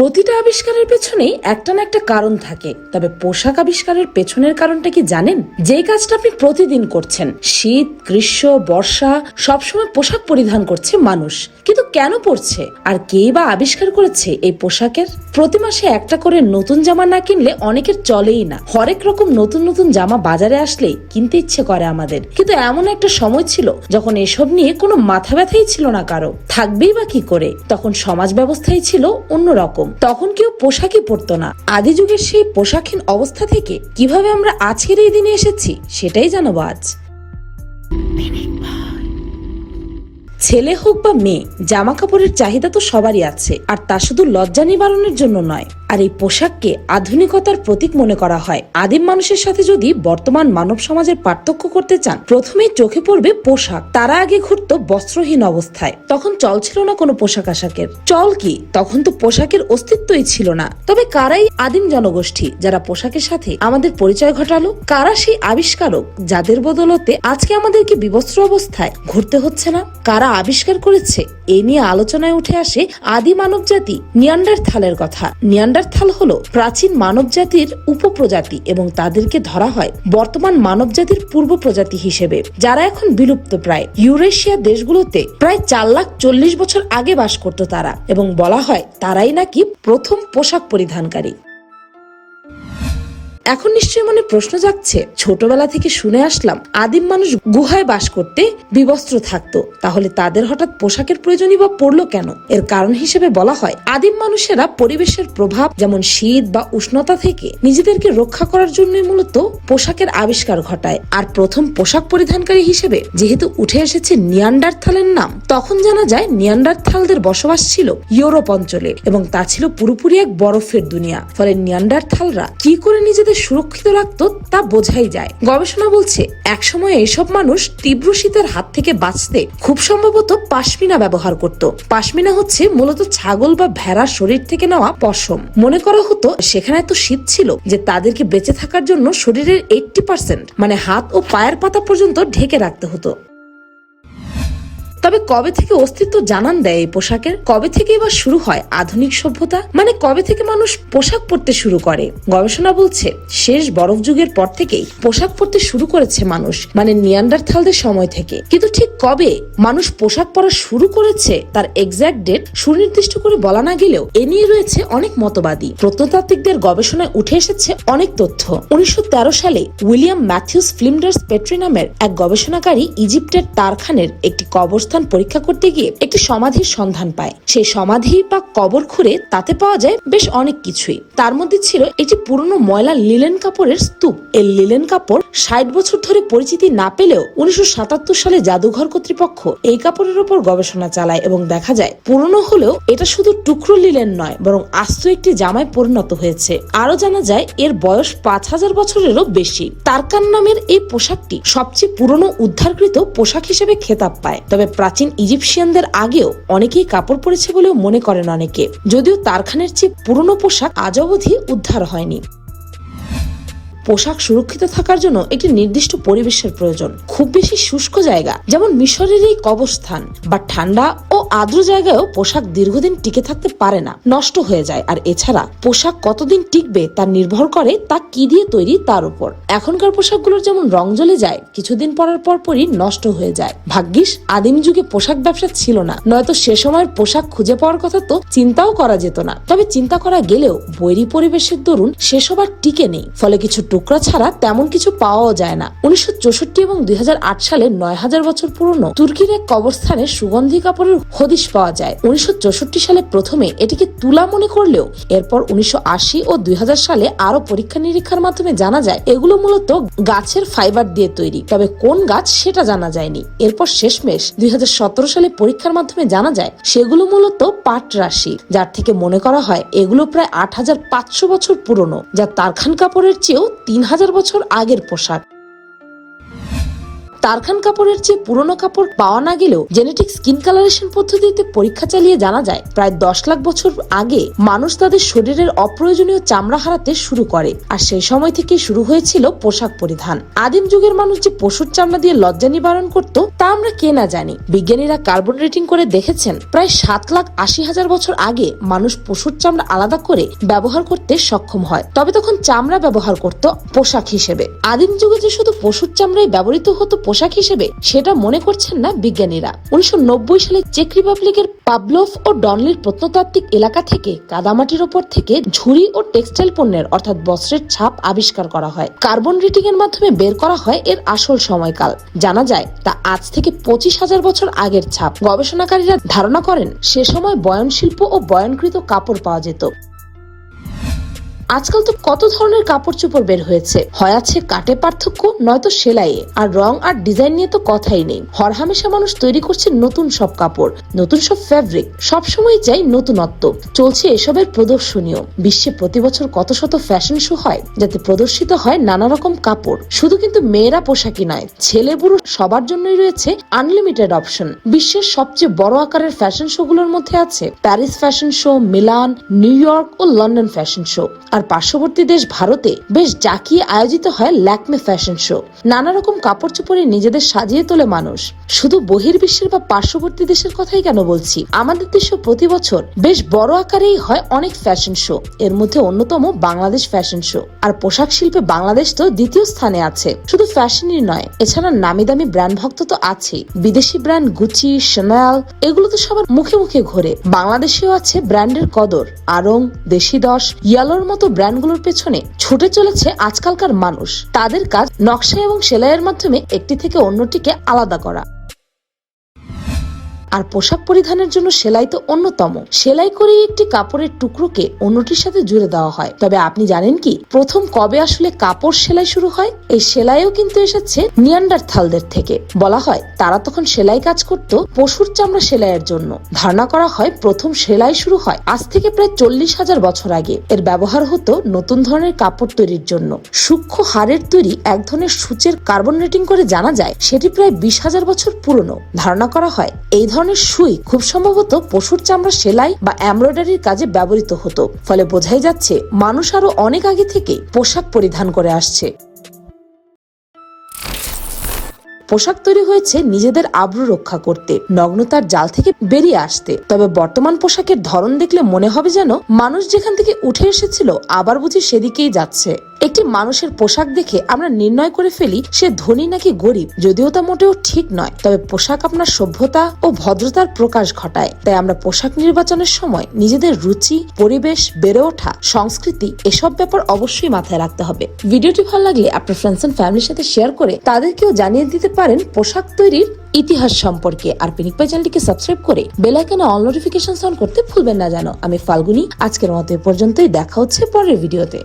প্রতিটা আবিষ্কারের পেছনেই একটা না একটা কারণ থাকে। তবে পোশাক আবিষ্কারের পেছনের কারণটা কি জানেন? যে কাজটা আপনি প্রতিদিন করছেন, শীত, গ্রীষ্ম, বর্ষা, সবসময় পোশাক পরিধান করছে মানুষ। কিন্তু কেন পড়ছে আর কে বা আবিষ্কার করেছে এই পোশাকের? প্রতি মাসে একটা করে নতুন জামা না কিনলে অনেকের চলেই না। হরেক রকম নতুন নতুন জামা বাজারে আসলেই কিনতে ইচ্ছে করে আমাদের। কিন্তু এমন একটা সময় ছিল যখন এসব নিয়ে কোনো মাথা ব্যথাই ছিল না কারও। থাকবেই বা কি করে? তখন সমাজ ব্যবস্থাই ছিল অন্যরকম। তখন কেউ পোশাকই পরতো না। আদি যুগের সেই পোশাকহীন অবস্থা থেকে কীভাবে আমরা আজকের এই দিনে এসেছি, সেটাই জানাব আজ। ছেলে হোক বা মেয়ে জামা কাপড়ের চাহিদা তো সবারই আছে, আর তা শুধু লজ্জা নিবারণের জন্য নয়। আর এই পোশাককে আধুনিকতার প্রতীক মনে করা হয়। আদিম মানুষের সাথে যদি বর্তমান মানব সমাজের পার্থক্য করতে চান, প্রথমেই চোখে পড়বে পোশাক। তারা আগে ঘুরতো বস্ত্রহীন অবস্থায়। তখন চল ছিল না কোনো পোশাক আশাকের। চল কি? তখন তো পোশাকের অস্তিত্বই ছিল না। তবে কারাই আদিম জনগোষ্ঠী, যারা পোশাকের সাথে আমাদের পরিচয় ঘটালো? কারা সেই আবিষ্কারক, যাদের বদলতে আজকে আমাদেরকে বিবস্ত্র অবস্থায় ঘুরতে হচ্ছে না? কারা আবিষ্কার করেছে? এ নিয়ে আলোচনায় উঠে আসে আদি মানব জাতি নিয়ান্ডার থালের কথা। নিয়ান্ডার থাল হলো প্রাচীন মানব জাতির উপপ্রজাতি এবং তাদেরকে ধরা হয় বর্তমান মানবজাতির পূর্ব প্রজাতি হিসেবে, যারা এখন বিলুপ্ত প্রায়। ইউরেশিয়া দেশগুলোতে প্রায় চার লাখ চল্লিশ বছর আগে বাস করত তারা এবং বলা হয় তারাই নাকি প্রথম পোশাক পরিধানকারী। এখন নিশ্চয়ই মনে প্রশ্ন জাগছে, ছোটবেলা থেকে শুনে আসলাম আদিম মানুষ গুহায় বাস করতে বিবস্ত্র থাকতো, তাহলে তাদের হঠাৎ পোশাকের প্রয়োজনই বা পড়ল কেন? এর কারণ হিসেবে বলা হয়, আদিম মানুষেরা পরিবেশের প্রভাব, যেমন শীত বা উষ্ণতা থেকে নিজেদেরকে রক্ষা করার জন্যই মূলত পোশাকের আবিষ্কার ঘটায়। আর প্রথম পোশাক পরিধানকারী হিসেবে যেহেতু উঠে এসেছে নিয়ান্ডারথালের নাম, তখন জানা যায় নিয়ান্ডারথালদের বসবাস ছিল ইউরোপ অঞ্চলে এবং তা ছিল পুরোপুরি এক বরফের দুনিয়া। ফলে নিয়ান্ডারথালরা কি করে নিজেদের সুরক্ষিত রাখতো তা বোঝাই যায়। গবেষণা বলছে, একসময় এসব মানুষ তীব্র শীতের হাত থেকে বাঁচতে খুব সম্ভবত পাশমিনা ব্যবহার করত। পাশমিনা হচ্ছে মূলত ছাগল বা ভেড়ার শরীর থেকে নেওয়া পশম। মনে করা হতো, সেখানে এত শীত ছিল যে তাদেরকে বেঁচে থাকার জন্য শরীরের এইটটি পার্সেন্ট মানে হাত ও পায়ের পাতা পর্যন্ত ঢেকে রাখতে হতো। তবে কবে থেকে অস্তিত্ব জানান দেয় এই পোশাকের? কবে থেকে এবার শুরু হয় আধুনিক সভ্যতা? মানে কবে থেকে মানুষ পোশাক পরতে শুরু করে? গবেষণা বলছে, শেষ বরফ যুগের পর থেকেই পোশাক পরতে শুরু করেছে মানুষ মানে নিয়ান্ডারথালদের সময় থেকে। কিন্তু ঠিক কবে মানুষ পোশাক পরা শুরু করেছে, তার এক্সাক্ট ডেট সুনির্দিষ্ট করে বলা না গেলেও এ নিয়ে রয়েছে অনেক মতবাদী। প্রত্নতাত্ত্বিকদের গবেষণায় উঠে এসেছে অনেক তথ্য। উনিশশো তেরো সালে উইলিয়াম ম্যাথিউস ফিল্মডার্স পেট্রি নামের এক গবেষণাকারী ইজিপ্টের তারখানের একটি কবরস্থান পরীক্ষা করতে গিয়ে একটি সমাধির সন্ধান পায়। সেই সমাধি বা কবর খুঁড়ে তাতে পাওয়া যায় বেশ অনেক কিছুই। তার মধ্যে ছিল একটি পুরনো ময়লা লিলেন কাপড়ের স্তূপ। এই লিলেন কাপড় ষাট বছর ধরে পরিচিতি না পেলেও উনিশশো সাতাত্তর সালে জাদুঘর কর্তৃপক্ষ এই কাপড়ের উপর গবেষণা চালায় এবং দেখা যায়, পুরনো হলেও এটা শুধু টুকরো লিলেন নয়, বরং আস্ত একটি জামায় পরিণত হয়েছে। আরও জানা যায়, এর বয়স পাঁচ হাজার বছরেরও বেশি। তারকান নামের এই পোশাকটি সবচেয়ে পুরনো উদ্ধারকৃত পোশাক হিসেবে খেতাব পায়। তবে প্রাচীন ইজিপশিয়ানদের আগেও অনেকেই কাপড় পরেছে বলেও মনে করেন অনেকে। যদিও তারখানের চেয়ে পুরনো পোশাক আজ অবধি উদ্ধার হয়নি। পোশাক সুরক্ষিত থাকার জন্য একটি নির্দিষ্ট পরিবেশের প্রয়োজন। খুব বেশি শুষ্ক জায়গা, যেমন মিশরের এই কবরস্থান, বা ঠান্ডা ও আর্দ্র জায়গায়ও পোশাক দীর্ঘদিন টিকে থাকতে পারে না, নষ্ট হয়ে যায়। আর এছাড়া, পোশাক কতদিন টিকবে তা নির্ভর করে তা কি দিয়ে তৈরি তার উপর। এখনকার পোশাকগুলোর যেমন রং জ্বলে যায়, কিছুদিন পরার পর পরই নষ্ট হয়ে যায়। ভাগ্যিস, আদিম যুগে পোশাক ব্যবসা ছিল না, নয়তো সে সময়ের পোশাক খুঁজে পাওয়ার কথা তো চিন্তাও করা যেত না। তবে চিন্তা করা গেলেও বৈরী পরিবেশের দরুন সেসব আর টিকে নেই, ফলে কিছু টুকরা ছাড়া তেমন কিছু পাওয়াও যায় না। উনিশশো চৌষট্টি এবং দুই হাজার আট সালে নয় হাজার বছর পুরনো তুর্কির এক কবরস্থানে সুগন্ধি কাপড়ের হদিশ পাওয়া যায়। উনিশশো চৌষট্টি সালে প্রথমে এটিকে তুলা মনে করলেও এরপর উনিশশো আশি ও দুই হাজার সালে আরও পরীক্ষা নিরীক্ষার মাধ্যমে জানা যায়, এগুলো মূলত গাছের ফাইবার দিয়ে তৈরি। তবে কোন গাছ সেটা জানা যায়নি। এরপর শেষমেশ দুই হাজার সতেরো সালে পরীক্ষার মাধ্যমে জানা যায়, সেগুলো মূলত পাট রাশি, যার থেকে মনে করা হয় এগুলো প্রায় আট হাজার পাঁচশো বছর পুরনো, যা তারখান কাপড়ের চেয়েও তিন হাজার বছর আগের পোশাক। তারখান কাপড়ের চেয়ে পুরনো কাপড় পাওয়া না গেলেও জেনেটিক স্কিন কালারেশন পদ্ধতিতে পরীক্ষা চালিয়ে জানা যায়, প্রায় দশ লাখ বছর আগে মানুষ তাদের শরীরের অপ্রয়োজনীয় চামড়া হারাতে শুরু করে। আর সেই সময় থেকেই শুরু হয়েছিল পোশাক পরিধান। আদিম যুগের মানুষ যে পশুর চামড়া দিয়ে লজ্জা নিবারণ করত, তা আমরা কে না জানি। বিজ্ঞানীরা কার্বন রেটিং করে দেখেছেন, প্রায় সাত লাখ আশি হাজার বছর আগে মানুষ পশুর চামড়া আলাদা করে ব্যবহার করতে সক্ষম হয়। তবে তখন চামড়া ব্যবহার করত পোশাক হিসেবে। আদিম যুগে যে শুধু পশুর চামড়াই ব্যবহৃত হতো পোশাক হিসেবে সেটা মনে করছেন না বিজ্ঞানীরা। উনিশশো নব্বই সালে চেক রিপাবলিকের পাবলভ ও ডনলির প্রত্নতাত্ত্বিক এলাকা থেকে কাদামাটির ওপর থেকে ঝুড়ি ও টেক্সটাইল পণ্যের অর্থাৎ বস্ত্রের ছাপ আবিষ্কার করা হয়। কার্বন রেটিং এর মাধ্যমে বের করা হয় এর আসল সময়কাল। জানা যায়, তা আজ থেকে পঁচিশ হাজার বছর আগের ছাপ। গবেষণাকারীরা ধারণা করেন, সে সময় বয়ন শিল্প ও বয়নকৃত কাপড় পাওয়া যেত। আজকাল তো কত ধরনের কাপড় চোপড় বের হয়েছে। হয় আছে কাটে পার্থক্য, নয়তো সেলাইয়ে। আর রং আর ডিজাইন নিয়ে তো কথাই নেই। হরহামেশা মানুষ তৈরি করছে নতুন সব কাপড়, নতুন সব ফ্যাব্রিক সবসময় চাই নতুনত্ব। চলছে এসবের প্রদর্শনীয় বিশ্বে প্রতি বছর কত শত ফ্যাশন শো হয়, যাতে প্রদর্শিত হয় নানা রকম কাপড়। শুধু কিন্তু মেয়েরা পোশাকই নয়, ছেলে বুড়ো সবার জন্যই রয়েছে আনলিমিটেড অপশন বিশ্বের সবচেয়ে বড় আকারের ফ্যাশন শো গুলোর মধ্যে আছে Paris fashion show Milan New York ও লন্ডন ফ্যাশন শো আর পার্শ্ববর্তী দেশ ভারতে বেশ জাকিয়ে আয়োজিত হয় ল্যাকমে ফ্যাশন শো। নানা রকম কাপড় চোপড়ে নিজেদের সাজিয়ে তোলে মানুষ। শুধু বহির্বিশ্বের বা পার্শ্ববর্তী দেশের কথাই কেন বলছি? আমাদের দেশে প্রতি বছর বেশ বড় আকারেই হয় অনেক ফ্যাশন শো এর মধ্যে অন্যতম বাংলাদেশ ফ্যাশন শো আর পোশাক শিল্পে বাংলাদেশ তো দ্বিতীয় স্থানে আছে। শুধু ফ্যাশনই নয়, এছাড়া নামি দামি ব্র্যান্ড ভক্ত তো আছেই। বিদেশি ব্র্যান্ড গুচি শ্যানেল এগুলো তো সবার মুখে মুখে ঘোরে। বাংলাদেশেও আছে ব্র্যান্ডের কদর। আরং দেশি দশ ইয়ালোর মতো ব্র্যান্ডগুলোর পেছনে ছুটে চলেছে আজকালকার মানুষ। তাদের কাজ নকশা এবং সেলাইয়ের মাধ্যমে একটি থেকে অন্যটিকে আলাদা করা। আর পোশাক পরিধানের জন্য সেলাই তো অন্যতম। সেলাই করে একটি কাপড়ের টুকরোকে অন্যটির সাথে জুড়ে দেওয়া হয়। তবে আপনি জানেন কি, প্রথম কবে আসলে কাপড় সেলাই শুরু হয়? এই সেলাইও কিন্তু এসেছে নিয়ান্ডার থালদের থেকে। বলা হয়, তারা তখন সেলাই কাজ করত পশুর চামড়া সেলাইয়ের জন্য। ধারণা করা হয়, প্রথম সেলাই শুরু হয় আজ থেকে প্রায় চল্লিশ হাজার বছর আগে। এর ব্যবহার হতো নতুন ধরনের কাপড় তৈরির জন্য। সূক্ষ্ম হাড়ের তৈরি এক ধরনের সূচের কার্বন রেটিং করে জানা যায়, সেটি প্রায় বিশ হাজার বছর পুরনো। ধারণা করা হয়, এই ধরনের সুই খুব সম্ভবত পশুর চামড়া সেলাই বা এমব্রয়ডারির কাজে ব্যবহৃত হতো। ফলে বোঝাই যাচ্ছে, মানুষ আরও অনেক আগে থেকে পোশাক পরিধান করে আসছে। পোশাক তৈরি হয়েছে নিজেদের আব্রু রক্ষা করতে, নগ্নতার জাল থেকে বেরিয়ে আসতে। তবে বর্তমান পোশাকের ধরন দেখলে মনে হবে যেন মানুষ যেখান থেকে উঠে এসেছিল, আবার বুঝি সেদিকেই যাচ্ছে। একটি মানুষের পোশাক দেখে আমরা নির্ণয় করে ফেলি সে ধনী নাকি গরিব, যদিও তা মোটেও ঠিক নয়। তবে পোশাক আপনার সভ্যতা ও ভদ্রতার প্রকাশ ঘটায়। তাই আমরা পোশাক নির্বাচনের সময় নিজেদের রুচি, পরিবেশ, বেড়ে ওঠা, সংস্কৃতি এসব ব্যাপার অবশ্যই মাথায় রাখতে হবে। ভিডিওটি ভালো লাগলে আপনার ফ্রেন্ডস এন্ড ফ্যামিলির সাথে শেয়ার করে তাদেরকেও জানিয়ে দিতে পারেন পোশাক তৈরির ইতিহাস সম্পর্কে। আর পিনিক পাই চ্যানেলটিকে সাবস্ক্রাইব করে বেল আইকনে অল নোটিফিকেশন অন করতে ভুলবেন না জানো। আমি ফাল্গুনি, আজকের মতো এ পর্যন্তই। দেখা হচ্ছে পরের ভিডিওতে